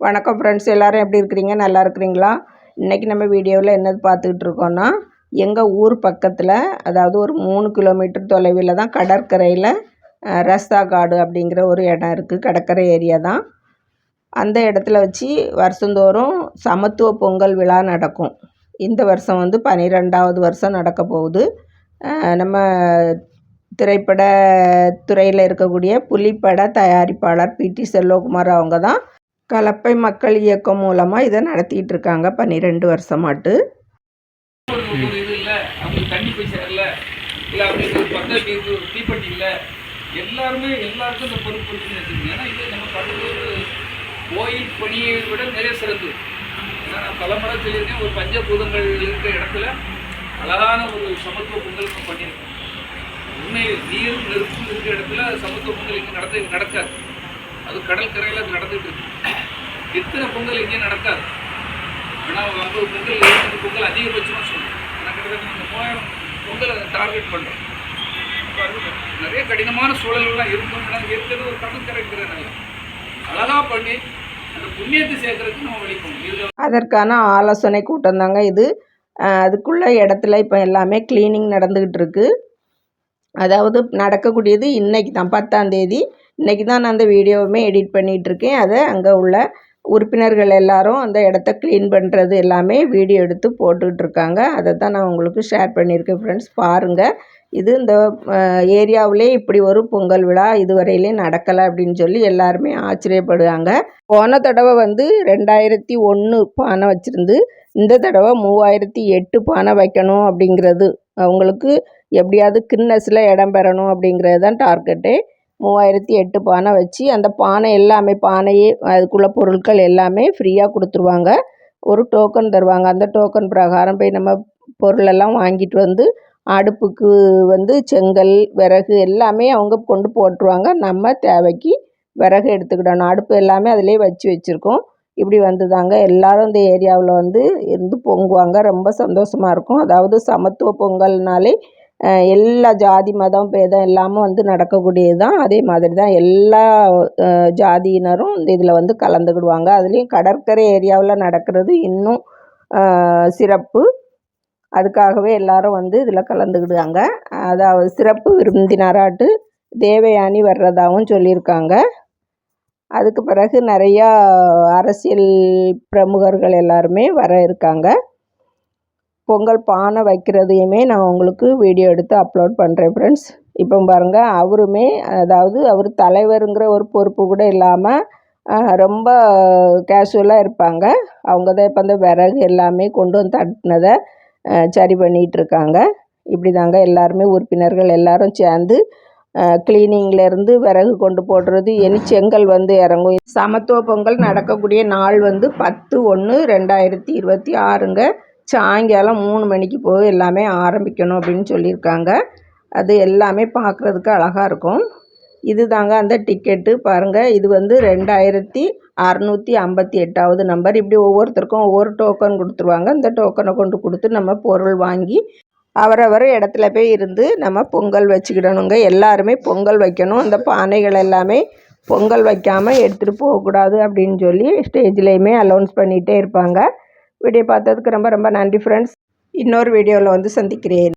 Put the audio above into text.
வணக்கம் ஃப்ரெண்ட்ஸ் எல்லோரும் எப்படி இருக்கிறீங்க? நல்லா இருக்கிறீங்களா? இன்றைக்கி நம்ம வீடியோவில் என்னது பார்த்துக்கிட்டு இருக்கோன்னா எங்கள் ஊர் பக்கத்தில் அதாவது ஒரு மூணு கிலோமீட்டர் தொலைவில் தான் கடற்கரையில் ரஸ்தா காடு அப்படிங்கிற ஒரு இடம் இருக்குது கடற்கரை ஏரியா தான். அந்த இடத்துல வச்சு வருஷந்தோறும் சமத்துவ பொங்கல் விழா நடக்கும். இந்த வருஷம் வந்து பன்னிரெண்டாவது வருஷம் நடக்க போகுது. நம்ம திரைப்பட துறையில் இருக்கக்கூடிய புலிப்பட தயாரிப்பாளர் பிடி செல்வகுமார் அவங்க தான் கலப்பை மக்கள் இயக்கம் மூலமாக இதை நடத்திட்டு இருக்காங்க பன்னிரெண்டு வருஷமாட்டு. இது இல்லை அவங்களுக்கு தண்ணி போய் இல்லை அவங்களுக்கு ஒரு பந்தல் தீர்வு இல்லை எல்லாருமே எல்லாருக்கும் இந்த பொறுப்பு இருக்குன்னு வச்சுக்கோங்க ஏன்னா இது நம்ம கடலூர் கோயில் பணியை விட நிறைய சிறப்பு. ஏன்னா நான் பல சொல்லியிருக்கேன் ஒரு பஞ்சபூதங்கள் இருக்கிற இடத்துல அழகான ஒரு சமத்துவ பொங்கல் நம்ம பண்ணியிருக்கோம். உண்மை நீர் நெருப்பு இருக்கிற இடத்துல சமத்துவ பொங்கல் இங்கே நடத்த நடக்காது. அது கடற்கரையில் அது நடந்துட்டு இருக்கு. இத்தனை பொங்கல் இங்கே நடக்காது. ஆனால் ஐம்பது பொங்கல் இருபது பொங்கல் அதிகபட்சமாக சொல்லுவோம் ஆனால் கிட்டத்தட்ட நம்ம மூவாயிரம் பொங்கல் அதை டார்கெட் பண்ணுறோம் நிறைய கடினமான சூழல்கள்லாம் இருந்தோம்னா ஏன்னா இருக்கிறது ஒரு கடற்கரைக்கிறனால அழகாக பண்ணி அந்த புண்ணியத்தை சேர்க்கறதுக்கு நம்ம வழிபோம் இதில் அதற்கான ஆலோசனை கூட்டம் தாங்க இது. அதுக்குள்ள இடத்துல இப்போ எல்லாமே கிளீனிங் நடந்துக்கிட்டு இருக்குது அதாவது நடக்கக்கூடியது இன்றைக்கி தான் பத்தாம் தேதி. இன்றைக்கி தான் நான் அந்த வீடியோவுமே எடிட் பண்ணிகிட்ருக்கேன் அதை அங்கே உள்ள உறுப்பினர்கள் எல்லாரும் அந்த இடத்த க்ளீன் பண்ணுறது எல்லாமே வீடியோ எடுத்து போட்டுட்ருக்காங்க. அதை தான் நான் உங்களுக்கு ஷேர் பண்ணியிருக்கேன் ஃப்ரெண்ட்ஸ் பாருங்கள் இது இந்த ஏரியாவிலே இப்படி ஒரு பொங்கல் விழா இதுவரையிலையும் நடக்கலை அப்படின்னு சொல்லி எல்லாருமே ஆச்சரியப்படுவாங்க போன தடவை வந்து ரெண்டாயிரத்தி ஒன்று பானை வச்சுருந்து இந்த தடவை மூவாயிரத்தி எட்டு பானை வைக்கணும் அப்படிங்கிறது அவங்களுக்கு எப்படியாவது கின்னஸில் இடம் பெறணும் அப்படிங்கிறது தான் டார்கெட்டே மூவாயிரத்தி எட்டு பானை வச்சு அந்த பானை எல்லாமே பானையே அதுக்குள்ள பொருட்கள் எல்லாமே ஃப்ரீயாக கொடுத்துருவாங்க. ஒரு டோக்கன் தருவாங்க. அந்த டோக்கன் பிரகாரம் போய் நம்ம பொருளெல்லாம் வாங்கிட்டு வந்து அடுப்புக்கு வந்து செங்கல் விறகு எல்லாமே அவங்க கொண்டு போட்டுருவாங்க. நம்ம தேவைக்கு விறகு எடுத்துக்கிடணும். அடுப்பு எல்லாமே அதிலே வச்சு வச்சுருக்கோம். இப்படி வந்துதாங்க. எல்லாரும் எல்லோரும் இந்த ஏரியாவில் வந்து இருந்து பொங்குவாங்க. ரொம்ப சந்தோஷமாக இருக்கும். அதாவது சமத்துவ பொங்கல்னாலே எல்லா ஜாதி மதம் பேதம் இல்லாமல் வந்து நடக்கக்கூடியது தான் அதே மாதிரி தான் எல்லா ஜாதியினரும் இந்த இதில் வந்து கலந்துக்கிடுவாங்க. அதுலேயும் கடற்கரை ஏரியாவில் நடக்கிறது இன்னும் சிறப்பு. அதுக்காகவே எல்லாரும் வந்து இதில் கலந்துக்கிடுவாங்க. அதாவது சிறப்பு விருந்தினராட்டு தேவயானி வர்றதாகவும் சொல்லியிருக்காங்க. அதுக்கு பிறகு நிறையா அரசியல் பிரமுகர்கள் எல்லாருமே வர இருக்காங்க. பொங்கல் பானை வைக்கிறதையுமே நான் உங்களுக்கு வீடியோ எடுத்து அப்லோட் பண்ணுறேன் ஃப்ரெண்ட்ஸ் இப்போ பாருங்கள் அவருமே அதாவது அவர் தலைவருங்கிற ஒரு பொறுப்பு கூட இல்லாமல் ரொம்ப கேஷுவலாக இருப்பாங்க. அவங்க தான் இப்போ அந்த விறகு எல்லாமே கொண்டு வந்து தட்டினதை சரி பண்ணிகிட்ருக்காங்க இப்படி தாங்க எல்லாருமே உறுப்பினர்கள் எல்லாரும் சேர்ந்து கிளீனிங்லேருந்து விறகு கொண்டு போடுறது இனி செங்கல் வந்து இறங்கும். சமத்துவ பொங்கல் நடக்கக்கூடிய நாள் வந்து பத்து ஒன்று ரெண்டாயிரத்தி இருபத்தி ஆறுங்க. சாயங்காலம் மூணு மணிக்கு போய் எல்லாமே ஆரம்பிக்கணும் அப்படின்னு சொல்லியிருக்காங்க. அது எல்லாமே பார்க்குறதுக்கு அழகாக இருக்கும். இது தாங்க அந்த டிக்கெட்டு. பாருங்கள் இது வந்து ரெண்டாயிரத்தி அறநூற்றி ஐம்பத்தி எட்டாவது நம்பர் இப்படி ஒவ்வொருத்தருக்கும் ஒவ்வொரு டோக்கன் கொடுத்துருவாங்க. இந்த டோக்கனை கொண்டு கொடுத்து நம்ம பொருள் வாங்கி அவரவர் இடத்துல போய் இருந்து நம்ம பொங்கல் வச்சுக்கிடணுங்க. எல்லாருமே பொங்கல் வைக்கணும். அந்த பானைகள் எல்லாமே பொங்கல் வைக்காமல் எடுத்துகிட்டு போகக்கூடாது அப்படின்னு சொல்லி ஸ்டேஜ்லேயுமே அலௌன்ஸ் பண்ணிகிட்டே இருப்பாங்க. வீடியோ பார்த்ததுக்கு ரொம்ப ரொம்ப நன்றி ஃப்ரெண்ட்ஸ் இன்னொரு வீடியோவில் வந்து சந்திக்கிறேன்.